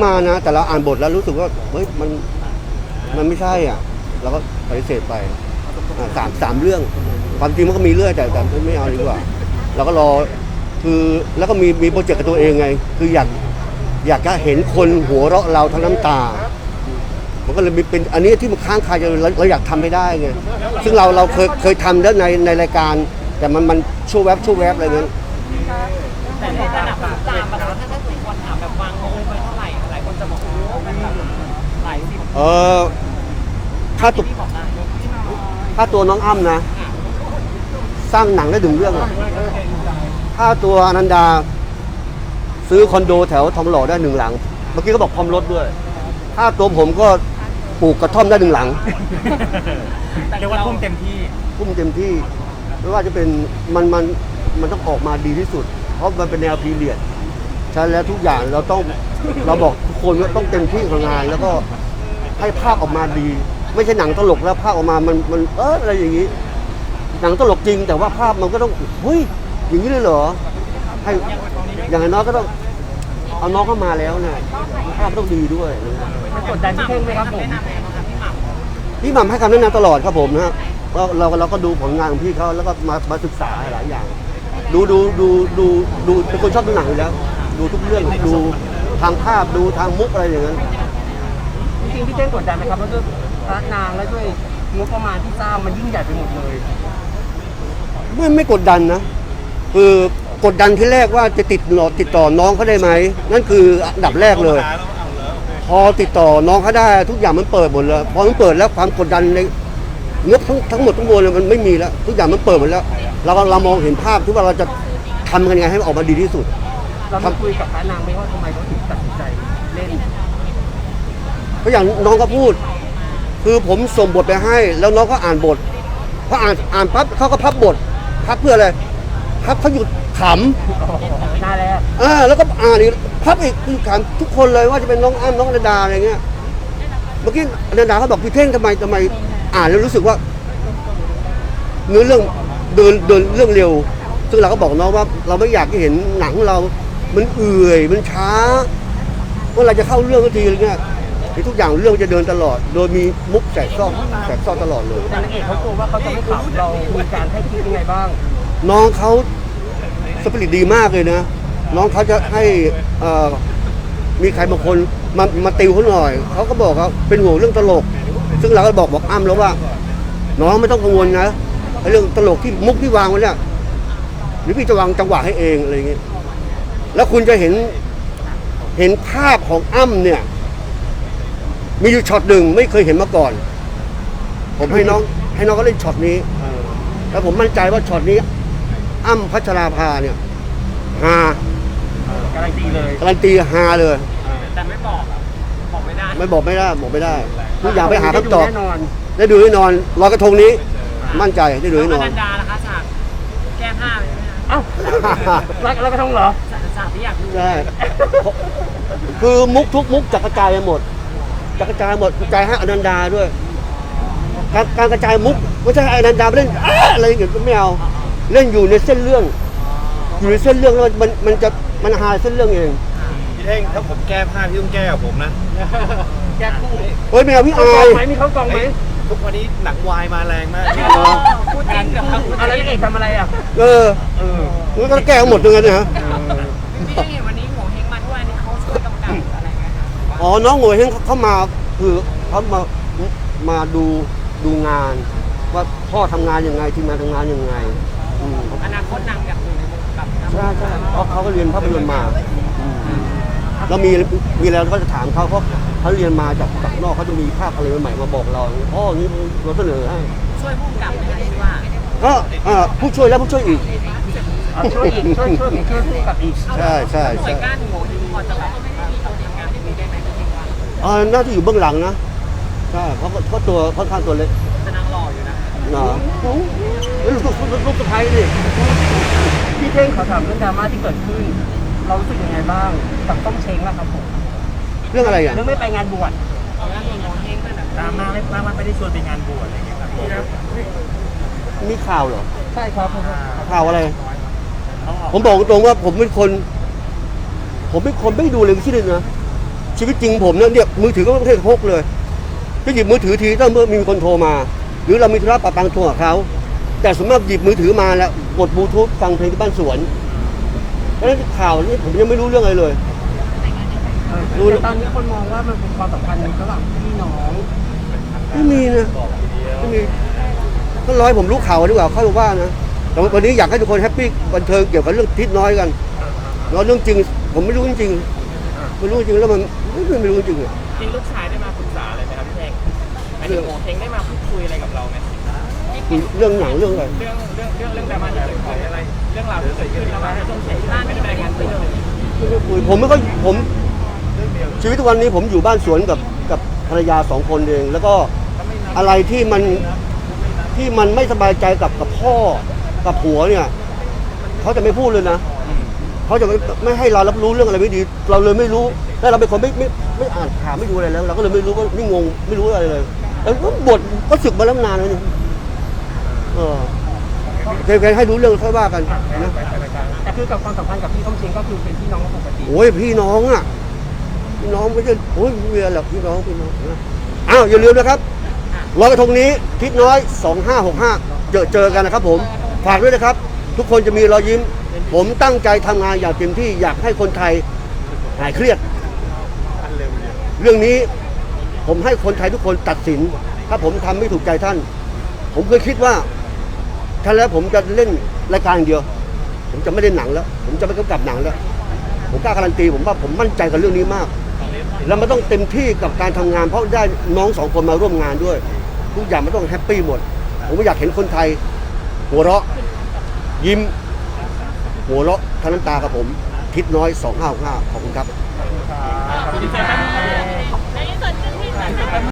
มานะ แต่เราอ่านบทแล้วรู้สึกว่าเฮ้ยมันมันไม่ใช่อะเราก็ปฏิเสธไปอ่าสามสามเรื่อง ความจริงมันก็มีเรื่อยแต่แต่ไม่เอาดีกว่า เราก็รอคือแล้วก็มีมีโปรเจกต์กับตัวเองไง คืออยากอยากจะเห็นคนหัวเราะเราทั้งน้ำตา มันก็เลยมีเป็นอันนี้ที่มันค้างคาใจเราเราอยากทำให้ได้ไงซึ่งเราเราเคยเคยทำแล้วในในรายการ แต่มันมันชั่วแวบชั่วแวบอะไรเงี้ย แต่ในระ จะบอกโอ้มันแบบหลายสิบเออถ้าตัวที่บอกได้ถ้าตัวน้องอ้ำนะ สร้างหนังได้ถึงเรื่องอะถ้าตัวอนันดา ซื้อคอนโดแถวทองหล่อได้หนึ่งหลัง เมื่อกี้ก็บอกพร้อมรถด้วยถ้าตัวผมก็ปลูกกระท่อมได้หนึ่งหลัง เรียกว่าทุ่มเต็มที่พุ่มเต็มที่ไม่ว่าจะเป็นมันมันมันต้องออกมาดีที่สุด เพราะมันเป็นแนวพีเรียดฉะนั้นแล้วทุกอย่างเราต้องเราบอกทุก คนว่าต้องเต็มที่กับงาน แล้วก็ให้ภาพออกมาดี ไม่ใช่หนังตลกแล้วภาพออกมามันมันเอออะไรอย่างนี้ หนังตลกจริง แต่ว่าภาพมันก็ต้องเฮ้ยอย่างนี้เลยเหรอให้อย่างน้อยก็ต้องเอาน้องเข้ามาแล้วเนี่ยภาพต้องดีด้วยนะฮะมันกดดันพี่เท่งไหมครับผมแนะนำไงบ้างคะพี่หม่ำพี่หม่ำให้คำแนะนำตลอดครับผมนะฮะเราเราเราก็ดูผลงานของพี่เขาแล้วก็มามาศึกษาหลายอย่าง ดูดูดูดูดูเป็นคนชอบดูหนังอยู่แล้ว ดูทุกเรื่องดู ทางภาพดูทางมุกอะไรอย่างนั้น จริงๆพี่เท่งกดดันไหมครับว่าด้วยพระนางและด้วยงบประมาณที่สร้างมันยิ่งใหญ่ไปหมดเลยไม่ไม่กดดันนะคือกดดันที่แรกว่าจะติดหลอดติดต่อน้องเขาได้ไหมนั่นคืออันดับแรกเลย พอติดต่อน้องเขาได้ทุกอย่างมันเปิดหมดเลยพอมันเปิดแล้วความกดดันในงบทั้งทั้งหมดทั้งมวลเลยมันไม่มีแล้ว ทุกอย่างมันเปิดหมดแล้ว เราก็เรามองเห็นภาพที่ว่าเราจะทำกันยังไงให้มันออกมาดีที่สุด เรามาคุยกับพระนางไหมว่าทำไมเขาถึงตัดสินใจเล่น เพ ราะอย่างน้องก็พูด คือผมส่งบทไปให้ แล้วน้องก็อ่านบทพออ่านอ่านปั๊บเขาก็พับบทพับเพื่ออะไรพับเขาหยุดขหน้าแรกำอ่าแล้วก็อ่านอีกพับอีกคือขำทุกคนเลยว่าจะเป็นน้องอ้ำน้องอนันดาอะไรเงี้ยเมื่อกี้อนันดาเขาบอกพี่เท่งทำไมทำไม อ่านแล้วรู้สึกว่าเนื้อเรื่องเดินเดินเรื่องเร็ว ซึ่งเราก็บอกน้องว่า เราไม่อยากให้เห็นหนังเรา มันเอื่อยมันช้าเมื่อไหรจะเข้าเรื่องสักทีอะไรเงี้ย ที่ทุกอย่างเรื่องจะเดินตลอด โดยมีมุกแสกซ่อนแสกซ่อนตลอดเลย แต่นางเอกเขากลัวว่าเขาจะไม่ขำเรามีการให้คิดยังไงบ้าง น้องเขาสปิริตดีมากเลยนะ น้องเขาจะให้เอ่อมีใครบางคนมามาติวเขาหน่อย เขาก็บอกเขาเป็นห่วงเรื่องตลก ซึ่งเราก็บอกบอกอ้ำแล้วว่า น้องไม่ต้องกังวลนะไอ้เรื่องตลกที่มุกที่วางไว้เนี่ยหรือพี่จะวางจังหวะให้เองอะไรอย่างเงี้ยแล้วคุณจะเห็นเห็นภาพของอ้ำเนี่ย มีอยู่ช็อตหนึ่งไม่เคยเห็นมาก่อน ผมให้น้องให้น้องเขาเล่นช็อตนี้แล้วผมมั่นใจว่าช็อตนี้ อ้ำพัชราภาเนี่ยฮาการันตีเลยการันตีฮาเลยแต่ไม่บอกบอกไม่ได้ไม่บอกไม่ได้บอกไม่ได้ทุกอย่างไปหาคำตอบ แน่นอน ได้ดูแน่นอนลอยกระทงนี้ มั่นใจได้ดูน้องแน่นออนนันดาล่ะคะฉากแก้ผ้าเลยไหมคะเอ้ารักแล้วก็ต้องเหรอ ฉากฉากที่อยากดู ใช่ คือมุกทุกมุกจะกระจายไปหมด จะกระจายหมดกระจายให้อนันดาด้วย การการกระจายมุกไม่ใช่ให้อนันดาไปเล่นอ้าอะไรอย่างเงี้ยไม่เอาเล่นอยู่ในเส้นเรื่อง อยู่ในเส้นเรื่องแล้วมันมันจะมันหาเส้นเรื่องเองพี่เท่งถ้าผมแก้ผ้าพี่ต้องแก้กับผมนะแยกคู่เฮ้ยไม่เอาพี่เขาอากองยไหมมีเขากองไหมทุกวันนี้หนังวายมาแรงมากพูดจริงเหรอคะพูดอะไรจริงนางเอกทำอะไรอะเออเออมันก็แก้หมดตรงนั้นนะฮะ อ๋อ น้องโง่เฮงเขาเข้ามาคือเขามามาดูดูงาน ว่าพ่อทำงานยังไงทีมงานทำงานยังไงอืมอนาคตนางอยากอยู่ในวงการนะใช่ใช่เพราะเขาก็เรียนภาพยนตร์มาอืมแล้วมีมีแล้วก็จะถามเขาเพราะเขาเรียนมาจากจากนอกเขาจะมีภาพอะไรใหม่ๆมาบอกเราพ่ออย่างนี้เราเสนอให้ช่วยผู้กำกับไหมคะคิดว่าก็อ่าผู้ช่วยแล้วผู้ช่วยอีกเอาช่วยอีกช่วยช่วยช่วยคู่กับอีกใช่ใช่หน่วใช่ ยก้านโหเฮงพอจะแบ อ่าน่าจะอยู่เบื้องหลังนะใช่เพราะเขาตัวค่อนข้างตัวเล็กจะนางหล่ออยู่นะเนาะเฮ้ยลูกลูกลูกสะพ้ายดิพี่เท่งเขาถามเรื่องดราม่าที่เกิดขึ้น เรารู้สึกยังไงบ้างกับต้มเช้งล่ะครับผมเรื่องอะไรอะเรื่องไม่ไปงานบวชเอางานโหเฮงนั่นแหละดราม่าไม่ป้ามันไม่ได้ชวนไปงานบวชอะไรอย่างเงี้ยครับมีข่าวเหรอใช่ครับข่าวอะไร ผมบอกตรงๆว่าผมเป็นคน ผมเป็นคนไม่ดูเลยที่เลยนะ ชีวิตจริงผมเนี่ยเนี่ยมือถือก็ไม่เคยพกเลยจะหยิบมือถือทีต้องเมื่อมีคนโทรมา หรือเรามีธุระปะปังโทรกับเขาแต่สมมติหยิบมือถือมาแล้วกดบลูทูธฟังเพลงที่บ้านสวนเพราะฉะนั้นข่าวนี่ผมยังไม่รู้เรื่องอะไรเลยรู้แต่ตอนนี้คนมองว่ามันเป็นความสัมพันธ์ระหว่างพี่น้องไม่มีนะไม่มีก็ร้อยผมรู้ข่าวดีกว่าเข้าว่านะแต่วันนี้อยากให้ทุกคนแฮปปี้บันเทิงเกี่ยวกับเรื่องทิศน้อยกันเนาะเรื่องจริง ผมไม่รู้จริงๆไม่รู้จริงแล้วมัน ไม่ไม่รู้จริงอะจริงลูกชายได้มาปรึกษาอะไรไหมครับพี่เท่งหมายถึงโมเท่งได้มาพูดคุยอะไรกับเราไหมเรื่องหนังเรื่องอะไรเรื่องเรื่องเรื่องเรื่องดราม่าที่เกิดขึ้นอะไร เรื่องราวที่เกิดขึ้นระหว่างที่ต้องเสียที่บ้านไม่ได้รายงานตัวเลยไม่ได้คุยผมไม่ค่อยผม ชีวิตทุกวันนี้ผมอยู่บ้านสวนกับกับภรรยาสองคนเอง แล้วก็อะไรที่มันที่มันไม่สบายใจกับกับพ่อกับผัวเนี่ยเขาจะไม่พูดเลยนะ เขาจะไม่ไม่ให้เรารับรู้เรื่องอะไรไม่ดี เราเลยไม่รู้ แล้วเราเป็นคนไม่ไม่ไม่อ่านข่าวไม่ดูอะไรแล้ว เราก็เลยไม่รู้ว่าไม่งงไม่รู้อะไรเลยแล้วก็บทก็ศึกมาแล้วนานแล้วนี่เออเคยให้รู้เรื่องค่อยว่ากันนะแต่คือกับความสัมพันธ์กับพี่ต้องเชงก็คือเป็นพี่น้องปกติโอ้ยพี่น้องอะพี่น้องไม่ใช่โอ้ยไม่มีอะไรหรอกพี่น้องพี่น้องนะอ้าวอย่าลืมนะครับลอยกระทงนี้ทิศน้อย 2565 เจอเจอกันนะครับผม ฝากด้วยนะครับ ทุกคนจะมีรอยยิ้ม ผมตั้งใจทำงานอย่างเต็มที่อยากให้คนไทยหายเครียด เรื่องนี้ผมให้คนไทยทุกคนตัดสิน ถ้าผมทำไม่ถูกใจท่าน ผมเคยคิดว่าท่านแล้วผมจะเล่นรายการอย่างเดียว ผมจะไม่เล่นหนังแล้ว ผมจะไม่กำกับหนังแล้ว ผมกล้าการันตีผมว่าผมมั่นใจกับเรื่องนี้มาก แล้วมันต้องเต็มที่กับการทำงาน เพราะได้น้องสองคนมาร่วมงานด้วย ทุกอย่างมันต้องแฮปปี้หมด ผมไม่อยากเห็นคนไทย หัวเราะ ยิ้ม หัวเราะทั้งน้ำตากับผม ทิศน้อย2 5 5ขอบคุณครับ